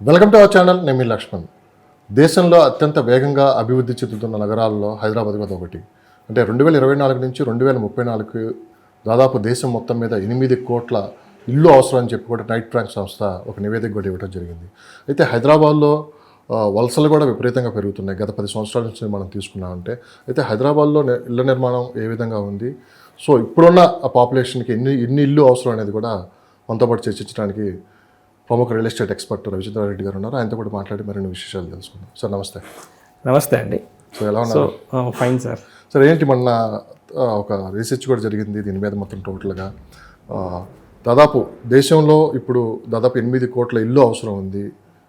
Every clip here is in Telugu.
వెల్కమ్ టు అవర్ ఛానల్ నేను మీ లక్ష్మణ్. దేశంలో అత్యంత వేగంగా అభివృద్ధి చెందుతున్న నగరాల్లో హైదరాబాద్ కూడా ఒకటి. అంటే రెండు వేల ఇరవై నాలుగు నుంచి రెండు వేల ముప్పై నాలుగు దాదాపు దేశం మొత్తం మీద ఎనిమిది కోట్ల ఇల్లు అవసరం అని చెప్పి కూడా నైట్ ట్రాంక్ సంస్థ ఒక నివేదిక కూడా ఇవ్వడం జరిగింది. అయితే హైదరాబాద్లో వలసలు కూడా విపరీతంగా పెరుగుతున్నాయి. గత పది సంవత్సరాల నుంచి మనం తీసుకున్నామంటే అయితే హైదరాబాద్లో ఇళ్ళ నిర్మాణం ఏ విధంగా ఉంది? సో ఇప్పుడున్న పాపులేషన్కి ఎన్ని ఎన్ని ఇల్లు అవసరం అనేది కూడా మనతో పాటు చర్చించడానికి ప్రముఖ రియల్ ఎస్టేట్ ఎక్స్పర్ట్ రవిచంద్రారెడ్డి గారు ఉన్నారు. ఆయనతో కూడా మాట్లాడి మరిన్ని విశేషాలు తెలుసుకుందాం. సార్ నమస్తే. నమస్తే అండి. సో ఎలా ఉన్నారు? Fine sir. సార్ ఏంటి మొన్న ఒక రీసెర్చ్ కూడా జరిగింది దీని మీద మొత్తం టోటల్గా. దాదాపు దేశంలో ఇప్పుడు దాదాపు ఎనిమిది కోట్ల ఇల్లు అవసరం ఉంది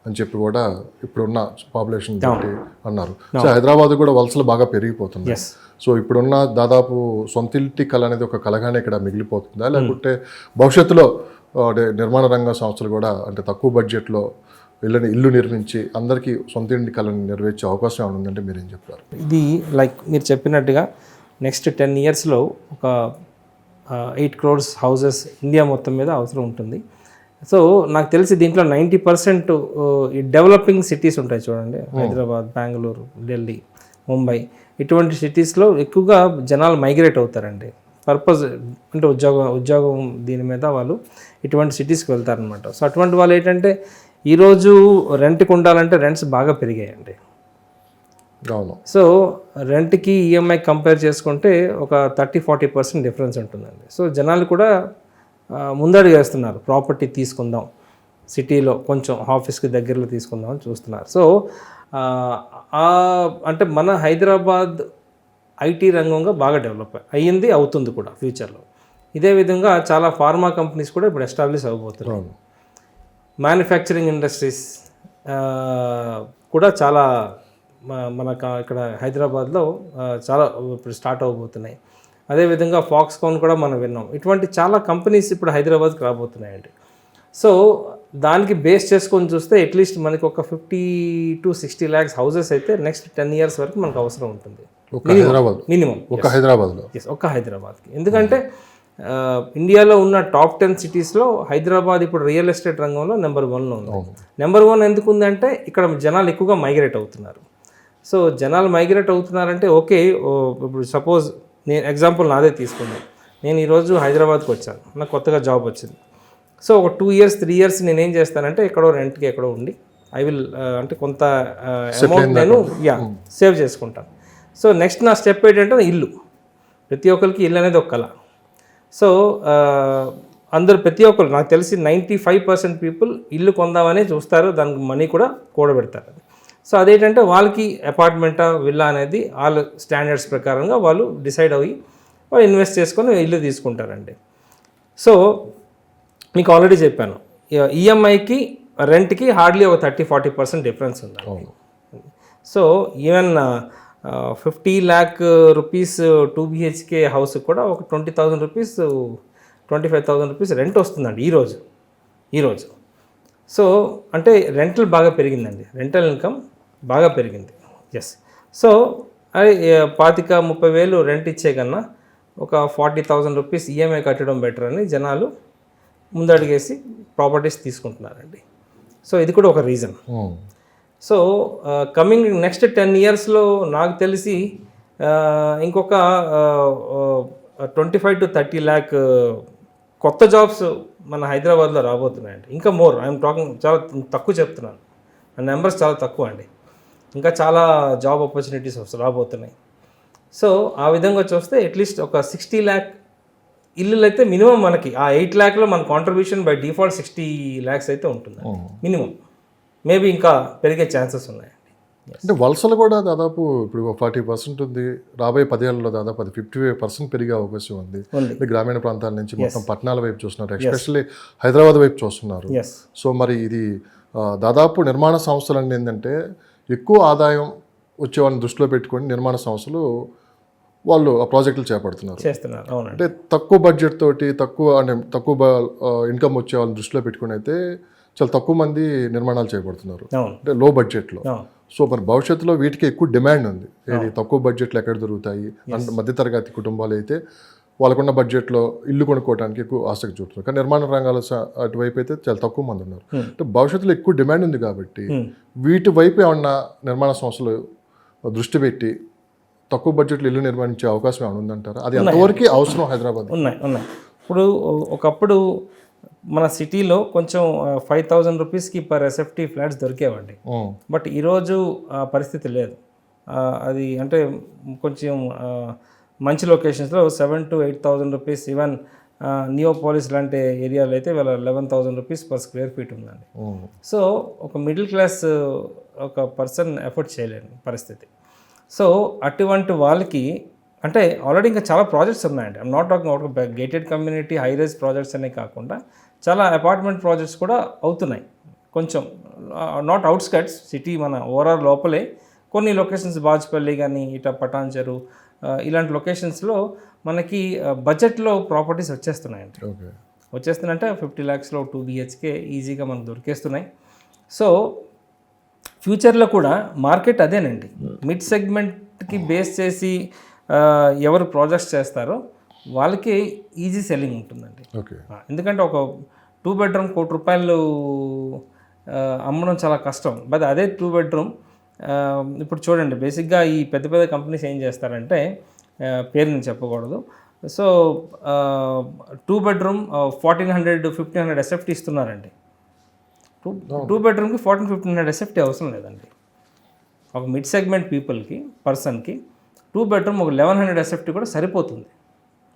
అని చెప్పి కూడా ఇప్పుడున్న పాపులేషన్ బట్టి అన్నారు. సో హైదరాబాద్ కూడా వలసలు బాగా పెరిగిపోతుంది సో ఇప్పుడున్న దాదాపు సొంత ఇంటి కళ అనేది ఒక కలగానే ఇక్కడ మిగిలిపోతుందా? లేకుంటే భవిష్యత్తులో నిర్మాణ రంగ సంస్థలు కూడా అంటే తక్కువ బడ్జెట్లో ఇళ్ళని ఇల్లు నిర్మించి అందరికీ సొంత ఇంటి కళని నెరవేర్చే అవకాశం ఏమైనా ఉందంటే మీరేం చెప్తారు? ఇది లైక్ మీరు చెప్పినట్టుగా నెక్స్ట్ టెన్ ఇయర్స్లో ఒక ఎయిట్ క్రోర్స్ హౌసెస్ ఇండియా మొత్తం మీద అవసరం ఉంటుంది. సో నాకు తెలిసి దీంట్లో నైంటీ పర్సెంట్ ఈ డెవలపింగ్ సిటీస్ ఉంటాయి చూడండి. హైదరాబాద్ బెంగళూరు ఢిల్లీ ముంబై. ఇటువంటి సిటీస్లో ఎక్కువగా జనాలు మైగ్రేట్ అవుతారండి. పర్పస్ అంటే ఉద్యోగం ఉద్యోగం దీని మీద వాళ్ళు ఇటువంటి సిటీస్కి వెళ్తారనమాట సో అటువంటి వాళ్ళు ఏంటంటే ఈరోజు రెంట్కి ఉండాలంటే రెంట్స్ బాగా పెరిగాయండి. అవును. సో రెంట్కి ఈఎంఐ కంపేర్ చేసుకుంటే ఒక థర్టీ ఫార్టీ పర్సెంట్ డిఫరెన్స్ ఉంటుందండి. సో జనాలు కూడా ముందడుగు వేస్తున్నారు ప్రాపర్టీ తీసుకుందాం. సిటీలో కొంచెం ఆఫీస్కి దగ్గరలో తీసుకుందాం అని చూస్తున్నారు. సో అంటే మన హైదరాబాద్ ఐటీ రంగంగా బాగా డెవలప్ అయ్యింది అవుతుంది కూడా ఫ్యూచర్లో. ఇదే విధంగా చాలా ఫార్మా కంపెనీస్ కూడా ఇప్పుడు ఎస్టాబ్లిష్ అవ్వబోతున్నాయి. మ్యానుఫ్యాక్చరింగ్ ఇండస్ట్రీస్ కూడా చాలా మ- మనకు ఇక్కడ హైదరాబాద్లో చాలా ఇప్పుడు స్టార్ట్ అవబోతున్నాయి అదేవిధంగా ఫాక్స్కాన్ కూడా మనం విన్నాం. ఇటువంటి చాలా కంపెనీస్ ఇప్పుడు హైదరాబాద్కి రాబోతున్నాయండి. సో దానికి బేస్ చేసుకొని చూస్తే అట్లీస్ట్ మనకి ఒక fifty to sixty lakhs houses అయితే నెక్స్ట్ టెన్ ఇయర్స్ వరకు మనకు అవసరం ఉంటుంది. ఒక హైదరాబాద్. మినిమం ఒక హైదరాబాద్లో. ఒక్క హైదరాబాద్కి. ఎందుకంటే ఇండియాలో ఉన్న టాప్ టెన్ సిటీస్లో హైదరాబాద్ ఇప్పుడు రియల్ ఎస్టేట్ రంగంలో నెంబర్ వన్లో ఉంది. నెంబర్ వన్ ఎందుకు ఉందంటే ఇక్కడ జనాలు ఎక్కువగా మైగ్రేట్ అవుతున్నారు. సో జనాలు మైగ్రేట్ అవుతున్నారంటే ఓకే ఇప్పుడు సపోజ్ నేను ఎగ్జాంపుల్ నాదే తీసుకుందాం. నేను ఈరోజు హైదరాబాద్కి వచ్చాను. నాకు కొత్తగా జాబ్ వచ్చింది. సో ఒక టూ ఇయర్స్ త్రీ ఇయర్స్ నేను ఏం చేస్తానంటే ఎక్కడో రెంట్కి ఎక్కడో ఉండి ఐ విల్ అంటే కొంత అమౌంట్ నేను యా సేవ్ చేసుకుంటాను. సో నెక్స్ట్ నా స్టెప్ ఏంటంటే ఇల్లు. ప్రతి ఒక్కరికి ఇల్లు అనేది ఒక కళ. సో ఆ, అందరు ప్రతి ఒక్కరు నాకు తెలిసి నైంటీ ఫైవ్ పర్సెంట్ పీపుల్ ఇల్లు కొందామనే చూస్తారు దానికి మనీ కూడా కూడబెడతారు. సో అదేంటంటే వాళ్ళకి అపార్ట్మెంటా విల్లా అనేది వాళ్ళ స్టాండర్డ్స్ ప్రకారంగా వాళ్ళు డిసైడ్ అయ్యి వాళ్ళు ఇన్వెస్ట్ చేసుకొని ఇల్లు తీసుకుంటారండి. సో మీకు ఆల్రెడీ చెప్పాను. ఈఎంఐకి రెంట్కి హార్డ్లీ ఒక థర్టీ ఫార్టీ పర్సెంట్ డిఫరెన్స్ ఉంది. So even fifty lakh rupees two BHK house కూడా ఒక twenty thousand rupees twenty five thousand rupees rent వస్తుందండి ఈరోజు ఈరోజు సో అంటే రెంటల్ బాగా పెరిగిందండి. రెంటల్ ఇన్కమ్ బాగా పెరిగింది. ఎస్ సో పాతిక ముప్పై వేలు రెంట్ ఇచ్చే కన్నా ఒక ఫార్టీ థౌజండ్ రూపీస్ ఈఎంఐ కట్టడం బెటర్ అని జనాలు ముందడిగేసి ప్రాపర్టీస్ తీసుకుంటున్నారండి. సో ఇది కూడా ఒక reason. Um. So coming next ten ఇయర్స్లో నాకు తెలిసి ఇంకొక twenty five to thirty lakh కొత్త జాబ్స్ మన హైదరాబాద్లో రాబోతున్నాయండి. ఇంకా మోర్ ఐఎమ్ టాకింగ్ చాలా తక్కువ చెప్తున్నాను. నెంబర్స్ చాలా తక్కువ అండి. ఇంకా చాలా జాబ్ ఆపర్చునిటీస్ రాబోతున్నాయి. సో ఆ విధంగా చూస్తే అట్లీస్ట్ ఒక సిక్స్టీ ల్యాక్ ఇల్లులు అయితే మినిమం మనకి ఆ ఎయిట్ ల్యాక్లో మన contribution by default sixty lakhs అయితే ఉంటుంది మినిమం. మేబీ ఇంకా పెరిగే ఛాన్సెస్ ఉన్నాయి అంటే వలసలు కూడా దాదాపు ఇప్పుడు ఫార్టీ పర్సెంట్ ఉంది. రాబోయే పదేళ్ళలో దాదాపు అది ఫిఫ్టీ ఫైవ్ పర్సెంట్ పెరిగే అవకాశం ఉంది. గ్రామీణ ప్రాంతాల నుంచి మొత్తం పట్టణాల వైపు చూస్తున్నారు. ఎస్పెషల్లీ హైదరాబాద్ వైపు చూస్తున్నారు. సో మరి ఇది దాదాపు నిర్మాణ సంస్థలు ఏంటంటే ఎక్కువ ఆదాయం వచ్చే వాళ్ళని దృష్టిలో పెట్టుకొని నిర్మాణ సంస్థలు వాళ్ళు ఆ ప్రాజెక్టులు చేపడుతున్నారు. చేస్తున్నారు. అంటే తక్కువ బడ్జెట్ తోటి తక్కువ అంటే తక్కువ ఇన్కమ్ వచ్చే వాళ్ళని దృష్టిలో పెట్టుకొని అయితే చాలా తక్కువ మంది నిర్మాణాలు చేపడుతున్నారు. అవును. అంటే లో. బడ్జెట్లో సో మరి భవిష్యత్తులో వీటికి ఎక్కువ డిమాండ్ ఉంది. ఏది తక్కువ బడ్జెట్లో ఎక్కడ దొరుకుతాయి? మధ్యతరగతి కుటుంబాలు అయితే వాళ్ళకున్న బడ్జెట్లో ఇల్లు కొనుక్కోవడానికి ఎక్కువ ఆసక్తి చూపుతున్నారు. కానీ నిర్మాణ రంగాల అటువైపు అయితే చాలా తక్కువ మంది ఉన్నారు. అంటే భవిష్యత్తులో ఎక్కువ డిమాండ్ ఉంది కాబట్టి వీటి వైపు ఏమన్నా నిర్మాణ సంస్థలు దృష్టి పెట్టి తక్కువ బడ్జెట్లో ఇల్లు నిర్మించే అవకాశం ఏమైనా ఉందంటారా? అది ఎంతవరకు అవసరం హైదరాబాద్ ఉన్నాయి ఉన్నాయి. ఇప్పుడు ఒకప్పుడు మన సిటీలో కొంచెం ఫైవ్ థౌజండ్ రూపీస్కి పర్ ఎస్ఎఫ్టీ ఫ్లాట్స్ దొరికేవండి. బట్ ఈరోజు ఆ పరిస్థితి లేదు. అది అంటే కొంచెం మంచి లొకేషన్స్లో seven to eight thousand rupees even Neopolis లాంటి ఏరియాలో అయితే వాళ్ళ eleven thousand rupees per square feet ఉందండి. సో ఒక మిడిల్ క్లాస్ ఒక పర్సన్ ఎఫర్ట్ చేయలేని పరిస్థితి. సో అటువంటి వాళ్ళకి అంటే ఆల్రెడీ ఇంకా చాలా ప్రాజెక్ట్స్ ఉన్నాయండి. I'm not talking about gated community high rise projects అనే కాకుండా చాలా అపార్ట్మెంట్ ప్రాజెక్ట్స్ కూడా అవుతున్నాయి. కొంచెం నాట్ అవుట్స్కట్స్ సిటీ మన ఓవరాల్ లోపలే. కొన్ని లొకేషన్స్ బాజ్పల్లి కానీ ఇట పటాన్చెరు ఆ, ఇలాంటి లొకేషన్స్లో మనకి బడ్జెట్లో ప్రాపర్టీస్ వచ్చేస్తున్నాయండి. వచ్చేస్తుందంటే ఫిఫ్టీ ల్యాక్స్లో టూ బిహెచ్కే ఈజీగా మనకు దొరికేస్తున్నాయి. సో ఫ్యూచర్లో కూడా మార్కెట్ అదేనండి. మిడ్ సెగ్మెంట్కి బేస్ చేసి ఎవరు ప్రాజెక్ట్స్ చేస్తారో వాళ్ళకి ఈజీ సెల్లింగ్ ఉంటుందండి. ఎందుకంటే ఒక టూ బెడ్రూమ్ కోటి రూపాయలు అమ్మడం చాలా కష్టం. బట్ అదే టూ బెడ్రూమ్ ఇప్పుడు చూడండి బేసిక్గా ఈ పెద్ద పెద్ద కంపెనీస్ ఏం చేస్తారంటే పేరు నేను చెప్పకూడదు. So two bedroom fourteen hundred fifteen hundred SFT ఇస్తున్నారండి. టూ టూ బెడ్రూమ్కి ఫార్టీన్ ఫిఫ్టీన్ హండ్రెడ్ ఎస్ఎఫ్టీ అవసరం లేదండి. ఒక మిడ్ సెగ్మెంట్ పీపుల్కి పర్సన్కి టూ బెడ్రూమ్ ఒక లెవెన్ హండ్రెడ్ ఎస్ఎఫ్టీ కూడా సరిపోతుంది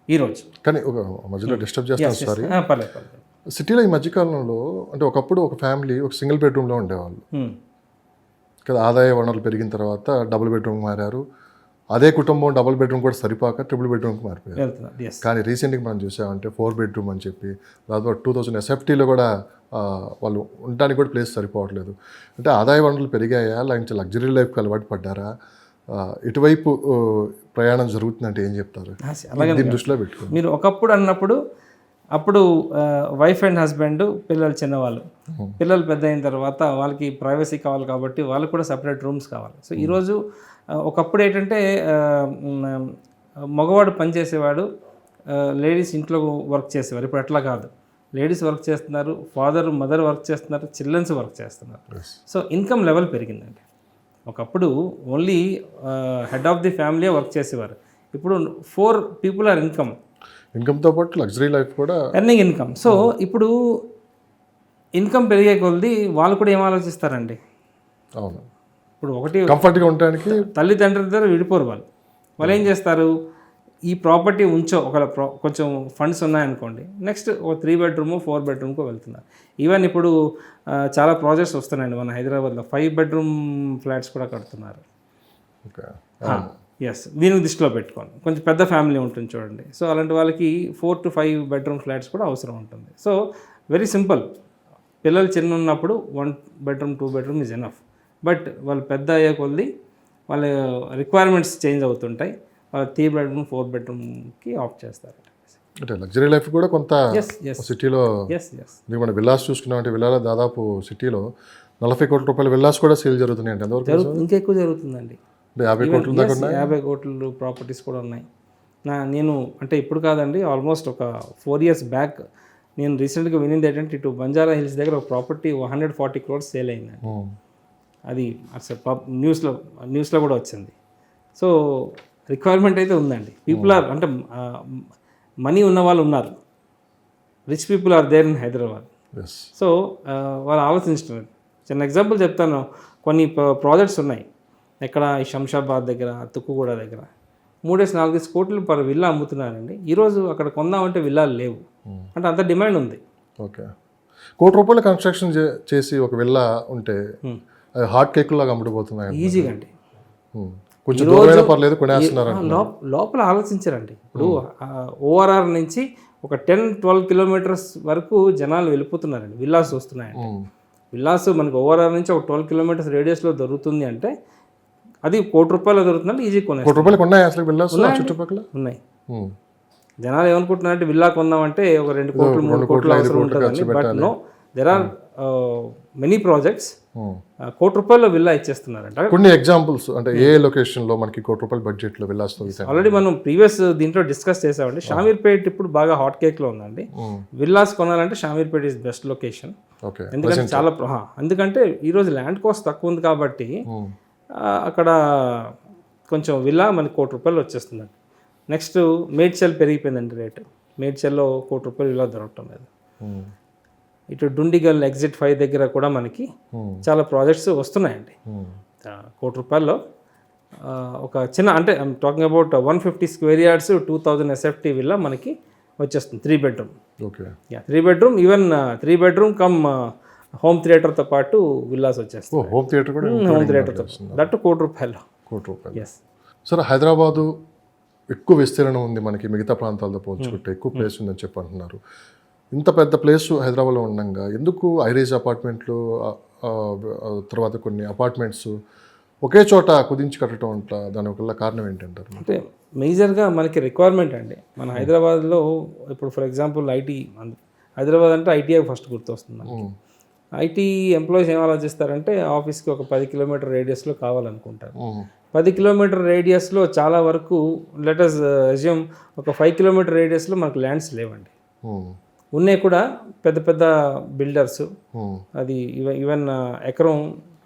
ఈరోజు కానీ ఒక మధ్యలో డిస్టర్బ్ చేస్తాను సారీ పర్లేదు పర్లేదు. సిటీలో ఈ మధ్యకాలంలో అంటే ఒకప్పుడు ఒక ఫ్యామిలీ ఒక సింగిల్ బెడ్రూమ్లో ఉండేవాళ్ళు. Hmm. కదా ఆదాయ వనరులు పెరిగిన తర్వాత డబుల్ బెడ్రూమ్ మారారు. అదే కుటుంబం డబుల్ బెడ్రూమ్ కూడా సరిపోక ట్రిపుల్ బెడ్రూమ్కి మారిపోయారు. కానీ రీసెంట్గా మనం చూసామంటే ఫోర్ బెడ్రూమ్ అని చెప్పి దాదాపు టూ థౌజండ్ ఎస్ఎఫ్టీలో కూడా వాళ్ళు ఉండడానికి కూడా ప్లేస్ సరిపోవట్లేదు. అంటే ఆదాయ వనరులు పెరిగాయా? లేకపోతే లగ్జరీ లైఫ్కి అలవాటు పడ్డారా? ఇటువైపు ప్రయాణం జరుగుతుందంటే ఏం చెప్తారు? అలాగే దృష్టిలో పెట్టుకుని మీరు ఒకప్పుడు అన్నప్పుడు అప్పుడు వైఫ్ అండ్ హస్బెండ్ పిల్లలు చిన్నవాళ్ళు. పిల్లలు పెద్ద అయిన తర్వాత వాళ్ళకి ప్రైవసీ కావాలి కాబట్టి వాళ్ళకి కూడా సపరేట్ రూమ్స్ కావాలి. సో ఈరోజు ఒకప్పుడు ఏంటంటే మగవాడు పని చేసేవాడు లేడీస్ ఇంట్లో వర్క్ చేసేవారు. ఇప్పుడు అట్లా కాదు. లేడీస్ వర్క్ చేస్తున్నారు ఫాదర్ మదర్ వర్క్ చేస్తున్నారు చిల్డ్రన్స్ వర్క్ చేస్తున్నారు. సో ఇన్కమ్ లెవెల్ పెరిగిందండి. ఒకప్పుడు only head of the family work చేసేవారు. ఇప్పుడు ఫోర్ పీపుల్ ఆర్ ఇన్కమ్. ఇన్కమ్తో పాటు లగ్జరీ లైఫ్ కూడా ఎర్నింగ్ ఇన్కమ్. సో ఇప్పుడు ఇన్కమ్ పెరిగే కొలది వాళ్ళు కూడా ఏం ఆలోచిస్తారండి? అవును. ఇప్పుడు ఒకటి కంఫర్ట్గా ఉండడానికి తల్లిదండ్రుల దగ్గర విడిపోరు వాళ్ళు. వాళ్ళు ఏం చేస్తారు? ఈ ప్రాపర్టీ ఉంచో ఒక కొంచెం ఫండ్స్ ఉన్నాయనుకోండి నెక్స్ట్ ఒక త్రీ బెడ్రూమ్ ఫోర్ బెడ్రూమ్కో వెళ్తున్నారు. ఈవెన్ ఇప్పుడు చాలా ప్రాజెక్ట్స్ వస్తున్నాయండి మన హైదరాబాద్లో. ఫైవ్ బెడ్రూమ్ ఫ్లాట్స్ కూడా కడుతున్నారు. ఎస్ దీనికి దృష్టిలో పెట్టుకోండి. కొంచెం పెద్ద ఫ్యామిలీ ఉంటుంది చూడండి. సో అలాంటి వాళ్ళకి four to five bedroom flats కూడా అవసరం ఉంటుంది. సో వెరీ సింపుల్ పిల్లలు చిన్న ఉన్నప్పుడు one bedroom two bedroom is enough but వాళ్ళు పెద్ద అయ్యే కొద్ది వాళ్ళ రిక్వైర్మెంట్స్ చేంజ్ అవుతుంటాయి. వాళ్ళు త్రీ బెడ్రూమ్ ఫోర్ బెడ్రూమ్కి ఆప్ట్ చేస్తారు. అంటే లగ్జరీ లైఫ్ కూడా కొంత సిటీలో మన విల్లాస్ చూసుకున్నామంటే విల్లాలో దాదాపు సిటీలో నలభై కోట్ల రూపాయల విల్లాస్ కూడా సేల్ జరుగుతున్నాయి అంటే జరుగు ఇంకా ఎక్కువ జరుగుతుందండి. అంటే యాభై కోట్ల దాకా యాభై కోట్లు ప్రాపర్టీస్ కూడా ఉన్నాయి. నా నేను అంటే ఇప్పుడు కాదండి ఆల్మోస్ట్ ఒక ఫోర్ ఇయర్స్ బ్యాక్ నేను రీసెంట్గా వినింది ఏంటంటే ఇటు బంజారా హిల్స్ దగ్గర ఒక property hundred forty crores sale అయిందండి. ఉమ్. అది అసలు పబ్ న్యూస్లో న్యూస్లో కూడా వచ్చింది. సో రిక్వైర్మెంట్ అయితే ఉందండి. పీపుల్ ఆర్ అంటే మనీ ఉన్న వాళ్ళు ఉన్నారు. Rich people are there in Hyderabad. So వాళ్ళు ఆలోచించుతున్నారు చిన్న ఎగ్జాంపుల్ చెప్తాను. కొన్ని ప్రాజెక్ట్స్ ఉన్నాయి. ఎక్కడ ఈ శంషాబాద్ దగ్గర తుక్కుగూడ దగ్గర. మూడేసి నాలుగేసి కోట్లు పర్ విల్లా అమ్ముతున్నారండి. ఈరోజు అక్కడ కొందామంటే విల్లాలు లేవు. అంటే అంత డిమాండ్ ఉంది. ఓకే. కోటి రూపాయల కన్స్ట్రక్షన్ చే- చేసి ఒక విల్లా ఉంటే అది హాట్ కేక్ లాగా అమ్ముడుపోతున్నాయి ఈజీగా అండి. కొంచెం దూరమైనా పర్లేదు కొనేస్తున్నారు లోపల ఆలోచించారండి. ఇప్పుడు ఓఆర్ఆర్ నుంచి ఒక టెన్ ట్వెల్వ్ కిలోమీటర్స్ వరకు జనాలు వెళ్ళిపోతున్నారండి. విల్లాస్ వస్తున్నాయండి. ఉమ్. విల్లాస్ మనకు ఓఆర్ఆర్ నుంచి ఒక ట్వెల్వ్ కిలోమీటర్స్ రేడియస్లో దొరుకుతుంది అంటే అది కోటి రూపాయలు దొరుకుతుందంటే ఈజీ కొనే కోటి రూపాయలకు ఉన్నాయి అసలు విల్లాస్ చుట్టుపక్కల? ఉన్నాయి. జనాలు ఏమనుకుంటున్నారంటే విల్లా కొందామంటే ఒక రెండు కోట్లు మూడు కోట్లు అవసరం ఉంటుందని. But no there are many projects కోటి రూపాయల్లో విల్లా ఇచ్చేస్తున్నారంట. కొన్ని ఎగ్జాంపుల్స్ అంటే ఏ లొకేషన్లో మనకి కోటి రూపాయల బడ్జెట్లో విల్లాస్ ఆల్రెడీ మనం ప్రీవియస్ దీంట్లో డిస్కస్ చేసామండి. షామీర్పేట్ ఇప్పుడు బాగా హాట్ కేక్లో ఉందండి. ఉమ్. విల్లాస్ కొనాలంటే Shamirpet is best location okay ఎందుకంటే చాలా ఎందుకంటే ఈరోజు ల్యాండ్ కాస్ట్ తక్కువ ఉంది కాబట్టి అక్కడ కొంచెం విల్లా మనకి కోటి రూపాయలు వచ్చేస్తుందండి. నెక్స్ట్ మేడ్చల్ పెరిగిపోయిందండి రేటు. మేడ్చల్లో కోటి రూపాయలు విల్లా దొరకటం లేదు. ఇటు డుండిగల్ ఎగ్జిట్ ఫైవ్ దగ్గర కూడా మనకి ఉమ్. చాలా ప్రాజెక్ట్స్ వస్తున్నాయండి. ఆ, కోటి రూపాయల్లో. ఒక చిన్న అంటే I'm talking about one fifty square yards two thousand SFT villa మనకి వచ్చేస్తుంది three bedroom okay three bedroom even three bedroom come home థియేటర్తో పాటు విల్లాస్ వచ్చేస్తాయి. ఓ హోమ్ థియేటర్ కూడా హోమ్ థియేటర్తో దట్టు కోటి రూపాయలు కోటి రూపాయలు. ఎస్ సరే హైదరాబాదు ఎక్కువ విస్తీర్ణం ఉంది మనకి మిగతా ప్రాంతాలతో పోల్చుకుంటే ఎక్కువ ప్లేస్ ఉందని చెప్పి అంటున్నారు. ఇంత పెద్ద ప్లేస్ హైదరాబాద్లో ఉండగా ఎందుకు ఐరేజ్ అపార్ట్మెంట్లు తర్వాత కొన్ని అపార్ట్మెంట్స్ ఒకే చోట కుదించి కట్టడం అంట దాని వల్ల కారణం ఏంటంటారు అంటే మేజర్గా మనకి రిక్వైర్మెంట్ అండి మన హైదరాబాద్లో ఇప్పుడు ఫర్ ఎగ్జాంపుల్ ఐటీ హైదరాబాద్ అంటే ఐటీఐ ఫస్ట్ గుర్తొస్తుంది మనకి ఉమ్. ఐటీ ఎంప్లాయీస్ ఏం ఆలోచిస్తారంటే ఆఫీస్కి ఒక పది కిలోమీటర్ రేడియస్లో కావాలనుకుంటారు ఉమ్. పది కిలోమీటర్ రేడియస్లో చాలా వరకు లెటర్స్ అజ్యూమ్ ఒక ఫైవ్ కిలోమీటర్ రేడియస్లో మనకు ల్యాండ్స్ లేవండి. ఉన్నాయి కూడా పెద్ద పెద్ద బిల్డర్స్. అది ఈవెన్ ఈవెన్ ఎకరం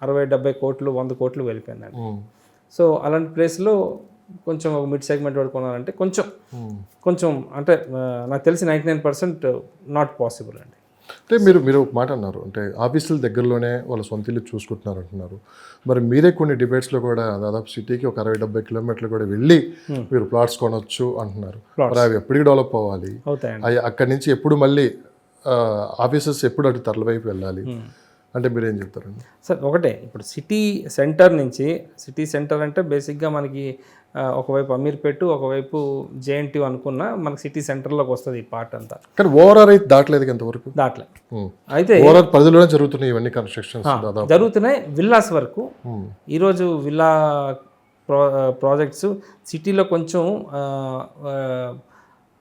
అరవై డెబ్బై కోట్లు వంద కోట్లు వెళ్ళిపోయిందండి ఉమ్. సో అలాంటి ప్లేస్లో కొంచెం ఒక మిడ్ సెగ్మెంట్ వాడు కొనాలంటే కొంచెం. కొంచెం అంటే నాకు తెలిసి ninety nine percent not possible అండి అంటే మీరు మీరు ఒక మాట అన్నారు. అంటే ఆఫీసుల దగ్గరలోనే వాళ్ళ సొంత ఇల్లు చూసుకుంటున్నారు అంటున్నారు. మరి మీరే కొన్ని డిబేట్స్లో కూడా దాదాపు సిటీకి ఒక అరవై డెబ్బై కిలోమీటర్లు కూడా వెళ్ళి మీరు ప్లాట్స్ కొనొచ్చు అంటున్నారు. మరి అవి ఎప్పటికి డెవలప్ అవ్వాలి? అవి అక్కడి నుంచి ఎప్పుడు మళ్ళీ ఆఫీసెస్ ఎప్పుడు అటు తరల వైపు వెళ్ళాలి అంటే మీరు ఏం చెప్తారండి? సార్ ఒకటే. ఇప్పుడు సిటీ సెంటర్ నుంచి సిటీ సెంటర్ అంటే బేసిక్గా మనకి ఒకవైపు అమీర్పేట ఒకవైపు జేఎన్టీ అనుకున్న మనకి సిటీ సెంటర్లోకి వస్తుంది ఈ పార్ట్ అంతా. కానీ ఓవరాల్ అయితే దాటలేదు ఎంతవరకు దాంట్లో. అయితే ఓవరాల్ పరిధిలోనే జరుగుతున్నాయి ఇవన్నీ కన్స్ట్రక్షన్స్ దాదాపు. జరుగుతున్నాయి విల్లాస్ వరకు. ఈరోజు విల్లా ప్రో ప్రాజెక్ట్స్ సిటీలో కొంచెం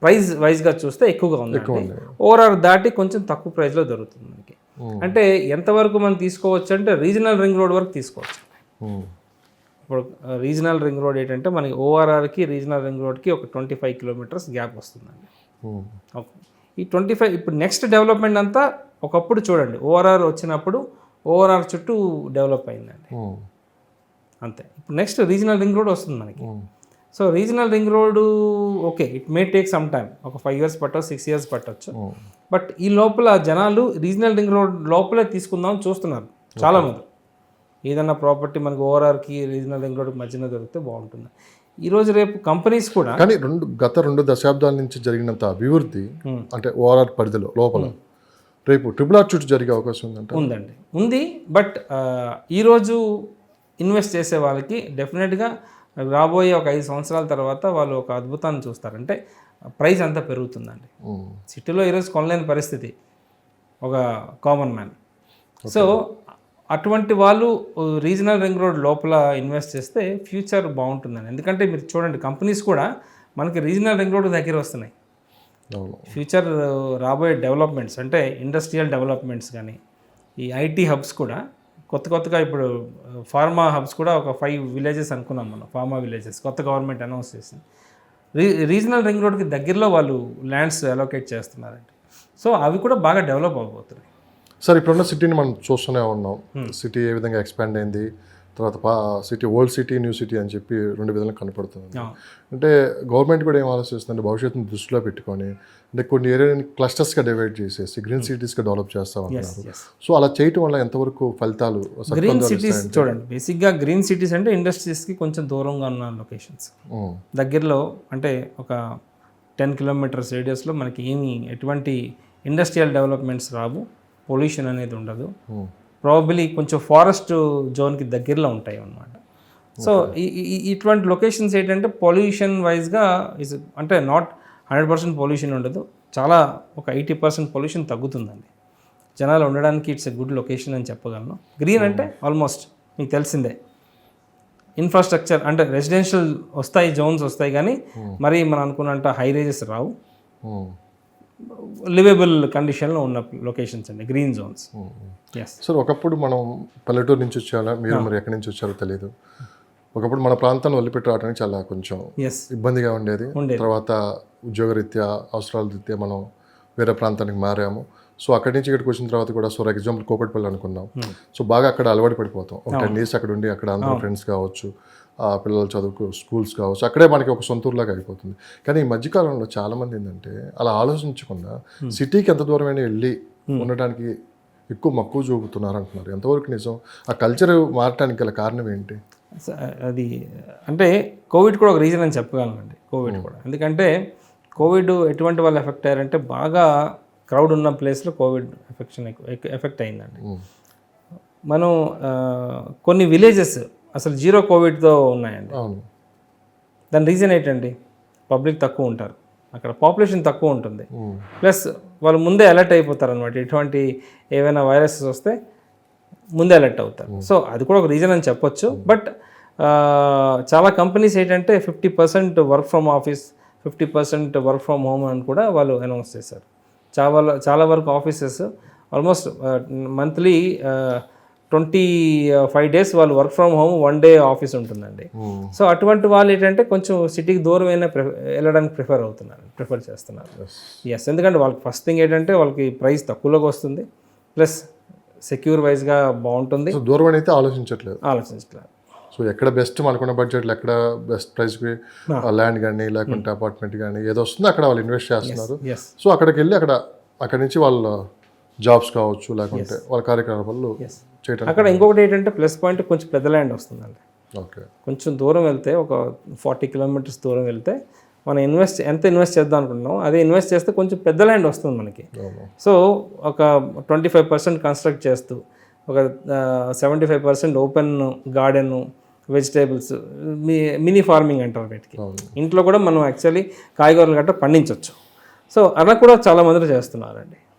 ప్రైస్ వైజ్గా చూస్తే ఎక్కువగా ఉంది ఓవరాల్ దాటి కొంచెం తక్కువ ప్రైస్లో దొరుకుతుంది మనకి. అంటే ఎంతవరకు మనం తీసుకోవచ్చు అంటే రీజనల్ రింగ్ రోడ్ వరకు తీసుకోవచ్చు. ఇప్పుడు రీజనల్ రింగ్ రోడ్ ఏంటంటే మనకి ఓఆర్ఆర్కి రీజనల్ రింగ్ రోడ్కి ఒక ట్వంటీ ఫైవ్ కిలోమీటర్స్ గ్యాప్ వస్తుందండి. ఓకే ఈ ట్వంటీ ఫైవ్ ఇప్పుడు నెక్స్ట్ డెవలప్మెంట్ అంతా ఒకప్పుడు చూడండి ఓఆర్ఆర్ వచ్చినప్పుడు ఓఆర్ఆర్ చుట్టూ డెవలప్ అయిందండి. అంతే ఇప్పుడు నెక్స్ట్ రీజనల్ రింగ్ రోడ్ వస్తుంది మనకి. So regional ring road okay it may take some time ఒక ఫైవ్ ఇయర్స్ పట్టవచ్చు సిక్స్ ఇయర్స్ పట్టవచ్చు. బట్ ఈ లోపల జనాలు రీజనల్ రింగ్ రోడ్ లోపలే తీసుకుందాం చూస్తున్నారు. చాలా మంది. ఏదన్నా ప్రాపర్టీ మనకి ఓఆర్ఆర్కి రీజనల్ రింగ్ రోడ్ మధ్యన దొరికితే బాగుంటుంది. ఈరోజు రేపు కంపెనీస్ కూడా కానీ రెండు గత రెండు దశాబ్దాల నుంచి జరిగినంత అభివృద్ధి అంటే ఓఆర్ఆర్ పరిధిలో లోపల రేపు ట్రిపుల్ ఆర్ చుట్టూ జరిగే అవకాశం ఉందంట? ఉందండి. ఉంది బట్ ఈరోజు ఇన్వెస్ట్ చేసే వాళ్ళకి డెఫినెట్గా రాబోయే ఒక ఐదు సంవత్సరాల తర్వాత వాళ్ళు ఒక అద్భుతాన్ని చూస్తారు. అంటే ప్రైస్ అంతా పెరుగుతుందండి. సిటీలో ఈరోజు కొనలేని పరిస్థితి ఒక కామన్ మ్యాన్. సో అటువంటి వాళ్ళు రీజనల్ రింగ్ రోడ్ లోపల ఇన్వెస్ట్ చేస్తే ఫ్యూచర్ బాగుంటుందండి. ఎందుకంటే మీరు చూడండి కంపెనీస్ కూడా మనకి రీజనల్ రింగ్ రోడ్ దగ్గర వస్తున్నాయి. ఫ్యూచర్ రాబోయే డెవలప్మెంట్స్ అంటే ఇండస్ట్రియల్ డెవలప్మెంట్స్ కానీ ఈ ఐటీ హబ్స్ కూడా కొత్త కొత్తగా ఇప్పుడు ఫార్మా హబ్స్ కూడా ఒక ఫైవ్ విలేజెస్ అనుకున్నాం మనం ఫార్మా విలేజెస్ కొత్త గవర్నమెంట్ అనౌన్స్ చేసింది. రీ రీజనల్ రింగ్ రోడ్కి దగ్గరలో వాళ్ళు ల్యాండ్స్ అలోకేట్ చేస్తున్నారండి సో అవి కూడా బాగా డెవలప్ అవబోతున్నాయి. సార్ ఇప్పుడున్న సిటీని మనం చూస్తూనే ఉన్నాం. సిటీ ఏ విధంగా ఎక్స్పాండ్ అయింది? తర్వాత పా city old city new city అని చెప్పి రెండు విధాలుగా కనపడుతుంది. అంటే గవర్నమెంట్ కూడా ఏం ఆలోచిస్తుందంటే భవిష్యత్తుని దృష్టిలో పెట్టుకొని అంటే కొన్ని ఏరియాని క్లస్టర్స్గా డివైడ్ చేసేసి గ్రీన్ సిటీస్గా డెవలప్ చేస్తా ఉన్నారు. సో అలా చేయటం వల్ల ఎంతవరకు ఫలితాలు గ్రీన్ సిటీస్ చూడండి బేసిక్గా గ్రీన్ సిటీస్ అంటే ఇండస్ట్రీస్కి కొంచెం దూరంగా ఉన్న లొకేషన్స్ ఉమ్, దగ్గరలో అంటే ఒక టెన్ కిలోమీటర్స్ రేడియస్లో మనకి ఏమి ఎటువంటి ఇండస్ట్రియల్ డెవలప్మెంట్స్ రావు పొల్యూషన్ అనేది ఉండదు. ఉమ్, ప్రాబబ్లీ కొంచెం ఫారెస్ట్ జోన్కి దగ్గరలో ఉంటాయి అన్నమాట. సో ఇటువంటి లొకేషన్స్ ఏంటంటే పొల్యూషన్ వైజ్గా ఇస్ అంటే నాట్ హండ్రెడ్ పర్సెంట్ పొల్యూషన్ ఉండదు. చాలా ఒక ఎయిటీ పర్సెంట్ పొల్యూషన్ తగ్గుతుందండి. జనాలు ఉండడానికి ఇట్స్ ఎ గుడ్ లొకేషన్ అని చెప్పగలను. గ్రీన్ అంటే ఆల్మోస్ట్ మీకు తెలిసిందే. ఇన్ఫ్రాస్ట్రక్చర్ అంటే రెసిడెన్షియల్ వస్తాయి జోన్స్ వస్తాయి కానీ మరి మనం అనుకున్నంత హై రేజెస్ రావు. ఉమ్, లివేబుల్ కండిషన్లో ఉన్న లొకేషన్స్ అండి గ్రీన్ జోన్స్. ఎస్ సార్ ఒకప్పుడు మనం పల్లెటూరు నుంచి వచ్చారా మీరు మరి ఎక్కడి నుంచి వచ్చారో తెలియదు ఒకప్పుడు మన ప్రాంతాన్ని వదిలిపెట్టి రావడానికి చాలా కొంచెం ఇబ్బందిగా ఉండేది. తర్వాత ఉద్యోగరీత్యా అవసరాల రీత్యా మనం వేరే ప్రాంతానికి మారాము. సో అక్కడి నుంచి ఇక్కడికి వచ్చిన తర్వాత కూడా సో ఫర్ ఎగ్జాంపుల్ కోకట్పల్లి అనుకున్నాం. సో బాగా అక్కడ అలవాటు పడిపోతాం. ఒక టెన్ డేస్ అక్కడ ఉండి అక్కడ అందరూ ఫ్రెండ్స్ కావచ్చు. పిల్లలు చదువుకు స్కూల్స్ కావచ్చు అక్కడే మనకి ఒక సొంత ఊరులాగా అయిపోతుంది. కానీ ఈ మధ్యకాలంలో చాలా మంది ఏంటంటే అలా ఆలోచించకుండా సిటీకి ఎంత దూరమైనా వెళ్ళి ఉండడానికి ఎక్కువ మక్కువ చూపుతున్నారు అంటున్నారు ఎంతవరకు నిజం? ఆ కల్చర్ మారటానికి గల కారణం ఏంటి? అది అంటే కోవిడ్ కూడా ఒక రీజన్ అని చెప్పగలనండి. కోవిడ్ కూడా. ఎందుకంటే కోవిడ్ ఎటువంటి వాళ్ళు ఎఫెక్ట్ అయ్యారంటే బాగా క్రౌడ్ ఉన్న ప్లేస్లో కోవిడ్ ఎఫెక్షన్ ఎఫెక్ట్ అయిందండి. మనం కొన్ని విలేజెస్ అసలు జీరో కోవిడ్తో ఉన్నాయండి. అవును. దాని రీజన్ ఏంటండి? పబ్లిక్ తక్కువ ఉంటారు. అక్కడ పాపులేషన్ తక్కువ ఉంటుంది. ప్లస్ వాళ్ళు ముందే అలర్ట్ అయిపోతారు అనమాట ఎటువంటి ఏవైనా వైరసెస్ వస్తే ముందే అలర్ట్ అవుతారు. సో అది కూడా ఒక రీజన్ అని చెప్పొచ్చు. బట్ చాలా కంపెనీస్ ఏంటంటే fifty percent work from office fifty percent work from home అని కూడా వాళ్ళు అనౌన్స్ చేశారు. చాలా చాలా వరకు offices almost monthly twenty five days వాళ్ళు work from home one day office ఉంటుందండి. సో అటువంటి వాళ్ళు ఏంటంటే కొంచెం సిటీకి దూరమైన వెళ్ళడానికి ప్రిఫర్ అవుతున్నారు ప్రిఫర్ చేస్తున్నారు. ఎస్ ఎందుకంటే వాళ్ళకి ఫస్ట్ థింగ్ ఏంటంటే వాళ్ళకి ప్రైస్ తక్కువలోకి వస్తుంది ప్లస్ సెక్యూర్ వైజ్గా బాగుంటుంది. దూరం అయితే ఆలోచించట్లేదు. ఆలోచించట్లేదు. సో ఎక్కడ బెస్ట్ మనకున్న బడ్జెట్లో ఎక్కడ బెస్ట్ ప్రైస్కి ల్యాండ్ కానీ లేకుంటే అపార్ట్మెంట్ కానీ ఏదో వస్తుందో అక్కడ వాళ్ళు ఇన్వెస్ట్ చేస్తున్నారు. సో అక్కడికి వెళ్ళి అక్కడ అక్కడి నుంచి వాళ్ళ జాబ్స్ కావచ్చు లేకుంటే వాళ్ళ కార్యకలాపాలు చేయడానికి అక్కడ ఇంకొకటి ఏంటంటే ప్లస్ పాయింట్ కొంచెం పెద్ద ల్యాండ్ వస్తుందండి. ఓకే. కొంచెం దూరం వెళ్తే ఒక ఫార్టీ కిలోమీటర్స్ దూరం వెళ్తే మనం ఇన్వెస్ట్ ఎంత ఇన్వెస్ట్ చేద్దాం అనుకుంటున్నాం అదే ఇన్వెస్ట్ చేస్తే కొంచెం పెద్ద ల్యాండ్ వస్తుంది మనకి. సో ఒక ట్వంటీ ఫైవ్ పర్సెంట్ కన్స్ట్రక్ట్ చేస్తూ ఒక seventy five percent open garden vegetables మీ మినీ ఫార్మింగ్ అంటారు వీటికి. ఇంట్లో కూడా మనం యాక్చువల్లీ కాయగూరలు గట్రా పండించవచ్చు సో అలా కూడా చాలా మంది చేస్తున్నారండి.